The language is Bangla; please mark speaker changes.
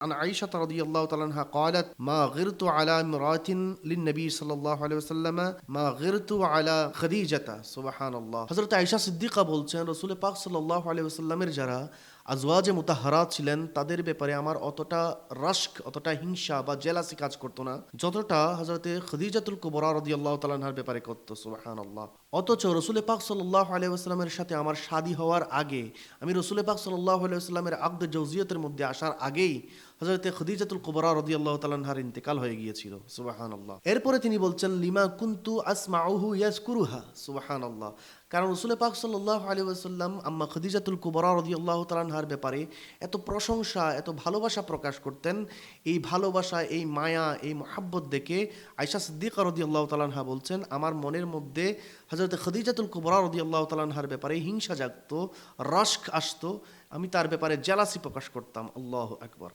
Speaker 1: عن عائشة رضي الله تعالى عنها قالت، ما غرت على مرات للنبي صلى الله عليه وسلم، ما غرت على خديجة. سبحان الله. حضرت عائشہ صدیقہ بولছেন، رسول پاک صلی اللہ علیہ وسلم جرا আজওয়াজে মুতাহারাত ছিলেন, তাদের ব্যাপারে আমার অতটা রাশক, অতটা হিংসা বা জেলাসি কাজ করতো না, যতটা হযরতে খদিজাতুল কুবরা রাদিয়াল্লাহু তাআলা আনহার ব্যাপারে করতো, সুবহানাল্লাহ। অথচ রসুল পাক সাল্লাল্লাহু আলাইহি ওয়াসাল্লামের সাথে আমার শাদী হওয়ার আগে, আমি রসুল পাক সাল্লাল্লাহু আলাইহি ওয়াসাল্লামের আকদ জৌজিয়তের মধ্যে আসার আগেই হযরতে খদিজাতুল কুবরা রাদিয়াল্লাহু তাআলা আনহার ইন্তেকাল হয়ে গিয়েছিল সুবাহান আল্লাহ এরপরে তিনি বলছেন, লিমা কুনতু আসমাউহু ইয়াজকুরুহা? সুবহানাল্লাহ। কারণ রসুল পাক সাল্লাল্লাহু আলাইহি ওয়াসাল্লাম আম্মা খদিজাতুল কুবরা রাদিয়াল্লাহু তাআলা আনহার ব্যাপারে এত প্রশংসা, এত ভালোবাসা প্রকাশ করতেন। এই ভালোবাসা, এই মায়া, এই মহাব্বত দেখে আয়সা সিদ্দিকা রদিয়াল্লাহ তালানহা বলছেন, আমার মনের মধ্যে হজরত খদিজাতুল কুবরা রদিয়াল্লাহ তালানহার ব্যাপারে হিংসা জাগত রস্ক আসতো, আমি তার ব্যাপারে জেলাসি প্রকাশ করতাম। আল্লাহ আকবর।